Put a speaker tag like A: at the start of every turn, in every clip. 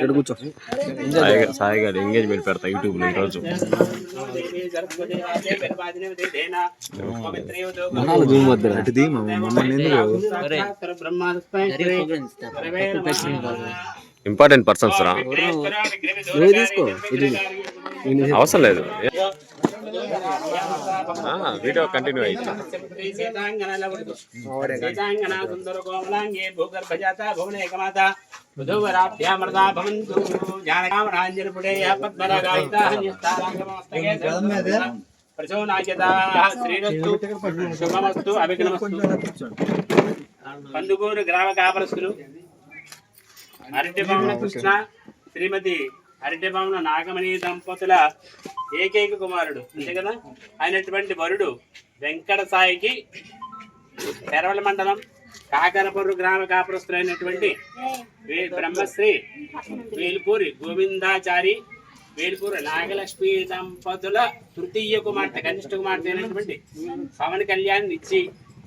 A: ఇక్కడ కూర్చో.
B: సాయి గారి ఎంగేజ్మెంట్ పెడతా యూట్యూబ్లో ఈరోజు. ఇంపార్టెంట్ పర్సన్స్ రా. అవసరం లేదు. వీడియో కంటిన్యూ అయింది
C: సుందర శుభమస్తు పందుగూరు గ్రామ కాపరస్తులు అరటిపాముల కృష్ణ శ్రీమతి అరటిపాముల నాగమణి దంపతుల ఏకైక కుమారుడు. అంతే కదా? అయినటువంటి వరుడు వెంకట సాయికి పెరవల మండలం కాకరపర్రు గ్రామ కాపురస్తులైనటువంటి వే- బ్రహ్మశ్రీ వేల్పూరి గోవిందాచారి వేల్పూరి నాగలక్ష్మి దంపతుల తృతీయ కుమార్తె కనిష్ట కుమార్తె అయినటువంటి పవన్ కళ్యాణ్ ఇచ్చి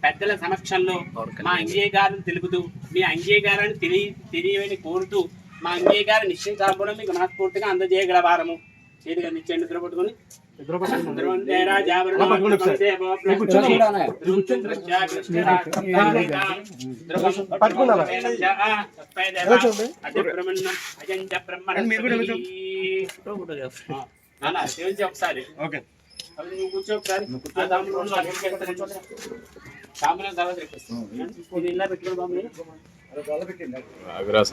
C: పెద్దల సమక్షంలో మా అంగీకారం తెలుపుతూ మీ అంగీకారాన్ని తెలియ తెలియని కోరుతూ మా అంగీకార నిశ్చయితాంబూలం మీకు మనస్ఫూర్తిగా అందజేయగల వారము. చేతిగా నిశ్చయం నిద్ర పట్టుకొని. భోప్రం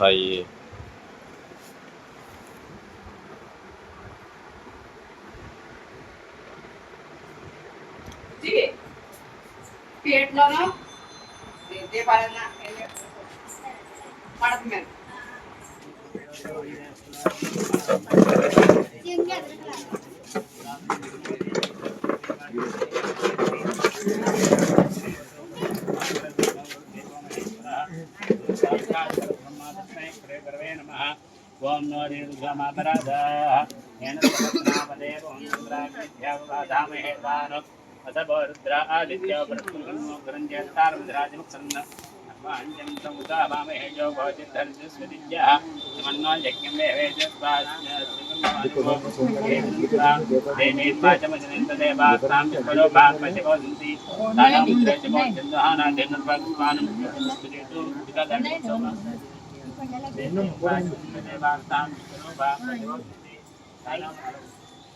D: పేట్లోనూ దీపాలన్న పడక మీద
C: ఓం నో దీర్ఘమాపరాధాః ఏన సహస్రనామదేవం वसव रुद्र आदित्य वृत्तुरञ्जयस्ता रुद्राजमुत्सन्न भवामहेजो भवति धर्जस्वदित्याः समन्नो यज्ञं देवेजस्वाचमजनेन्द्रदेवास्तां चलो भागवशिवो सन्ति तानां शिवो चन्द्रहानादेन्द्रभगवानं देवास्तां चलो भागवशिवो सन्ति तानां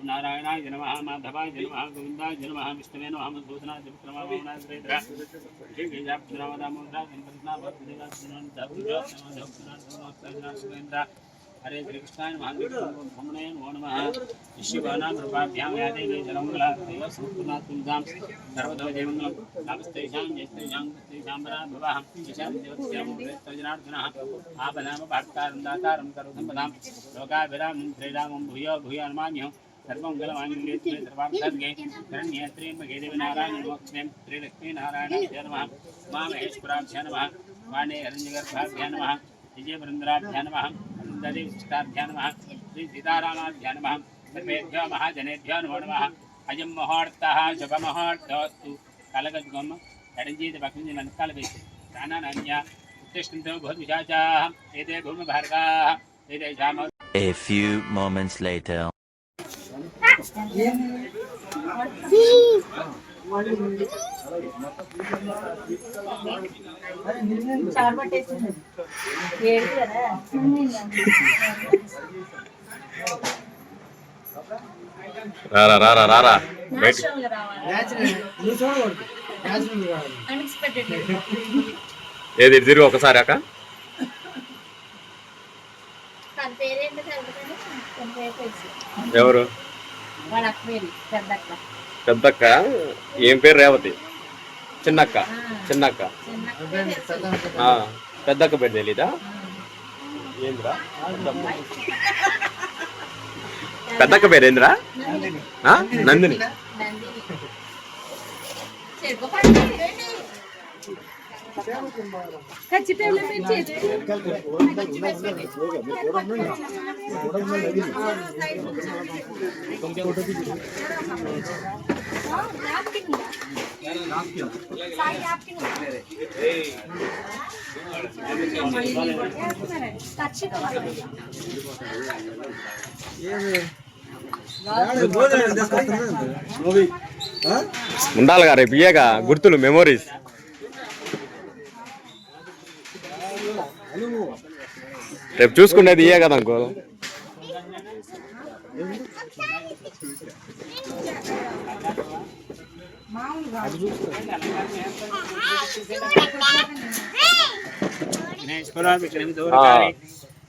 C: నారాయణాయ జనమ మాధవాయ జనమ గోవిందాయ జనమ విష్ణువే నమ మధుసూదనాయ జనమ హరే శ్రీకృష్ణాయ మహాదేవాయ నమో నమ శివానాం రూపాభ్యాం యాదేవి జలమంగళ దేవ సంపూర్ణ తుల్జాం సర్వదో జయమంగళం నమస్తేషాం జయస్తేషాం తేషాం భవాహం యశాం దేవత్యాం జనార్దనః ఆపదామ పాట్కారం దాతారం కరుసంపదాం లోకాభిరామం శ్రీరామం భూయో భూయో सर्वमङ्गलमाङ्गल्ये सर्वार्थाङ्गे शरण्ये भगेदेवनारायण मोक्षें श्रीलक्ष्मीनारायणाभ्य नमः उमामहेश्वराभ्य नमः वाणे हरण्यगर्भाभ्य नमः विजयवृन्द्राभ्य नमः अनन्ददेवशिष्टाभ्य नमः कलगद्गम एते एते
E: A few moments later.
B: రారా రారా రారా. బయట ఏది తిరుగు ఒకసారి అక్క. ఎవరు?
D: పెద్దక్క.
B: ఏం పేరు రేవతి? చిన్నక్క. చిన్నక్క. పెద్దక్క పేరు తెలీదా? ఏంద్రా? పెద్దక్క పేరు ఏంద్రా? నందిని.
D: నందిని చెరుకు పండు
B: ఉండాలిగా రేపు ఇయ్యగా గుర్తులు మెమోరీస్ రేపు చూసుకునేది ఇయ్యే కదా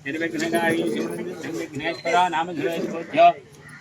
C: నిర్విఘ్నకారి విఘ్నేశ్వర నామ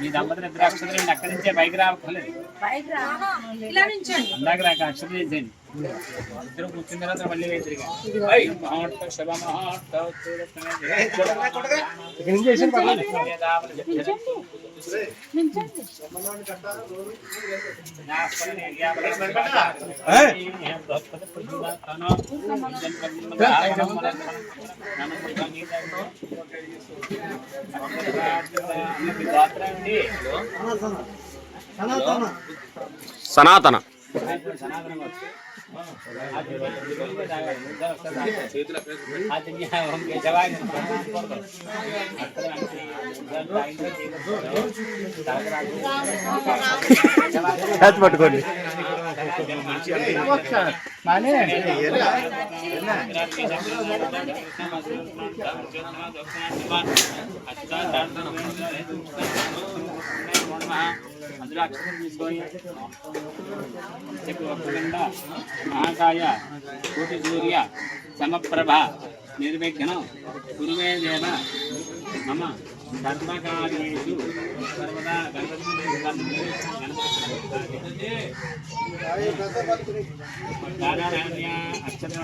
C: మీ దంపతులు ఇద్దరు అక్షతలు అక్కడి నుంచే పైకి రావట్లేదు
D: పైకి రా. ఇలా నుంచోండి
C: అందాక నాకు అక్షత చేసేయండి ఇద్దరు కూర్చున్న తర్వాత మళ్ళీ వేద్దరుగా మహోర్త శుభ మహోర్త
D: నుంచోండి
B: సనాతన. పట్టుకోండి.
C: అందులో అక్షరం తీసుకొని చెప్పు మహాకాయ కోటి సూర్య సమప్రభ నిర్విఘ్నం గురువే దేవ మమ సర్వకార్యేషు సర్వదా గణపతి నారాయణ అక్షరం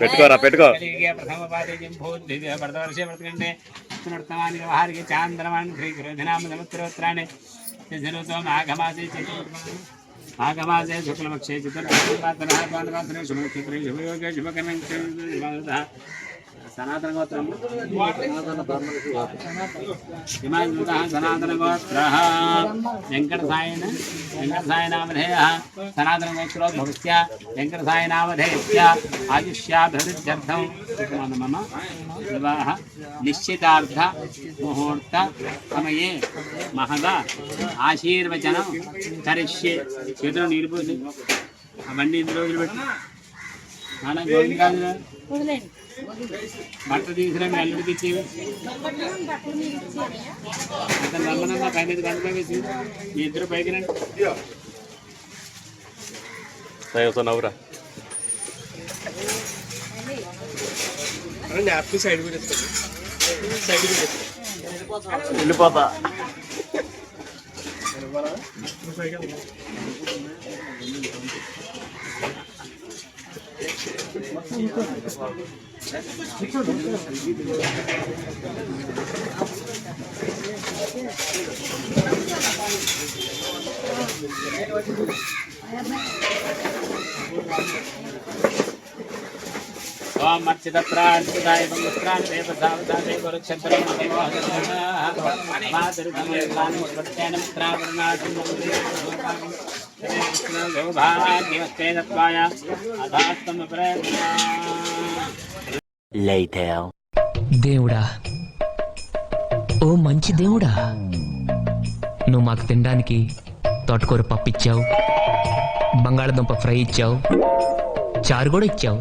B: పెట్టుకోరా పెట్టుకో.
C: కలిగే ప్రథమ పాదేజం భూద్వితీయ భరతవర్షే భరతకండే ఉత్తమర్తమాని వ్యవహారిక చాంద్రమాన్ శ్రీకృధినామ సముద్రోత్రాణి శరుతో మాఘమాసే మాఘమాసే శుక్లపక్షే శుభనక్షత్రే శుభయోగే శుభకర్మ సనాతన గోత్రం. హిమాంశుత సనాతన గోత్ర. వెంకట సాయన వెంకట సాయనామధేయ. సనాతన గోత్రో భవస్య వెంకట సాయనామధేయస్య ఆయుష్యాభివృద్ధ్యర్థం మమ వివాహ నిశ్చితార్థ ముహూర్త సమయే మహద ఆశీర్వచనం కరిష్యే చేతులు నీరు పోసి. అవన్నీ ఇన్ని రోజులు పెట్టి నాన్న గోవిందరాజు
D: వదిలేండి
C: బట్ట తీసిన మీ అల్లుడికి ఇచ్చి
D: బట్టలు మీరు ఇచ్చేయాలి
C: అతను రమ్మనన్న పైన గంట వేసి మీ ఇద్దరు పైకి రండి.
B: నవ్వురా. వెళ్ళిపోతా
C: ఓం మర్చితత్రాయ మంగత్రాన్ దేవ సావధానే వరుక్షత్రం मच्चिदत्राण्सुदाय वङ्गुत्राण्डेव सावधादेव वृक्षत्रमदेवादर्शनाः मातृकमेव मानवप्रत्ययनं
E: त्रावर्णादिनं
F: దేవుడా? ఓ మంచి దేవుడా? నువ్వు మాకు తినడానికి తోటకూర పప్పు ఇచ్చావు బంగాళదుంప ఫ్రై ఇచ్చావు చారు కూడా ఇచ్చావు.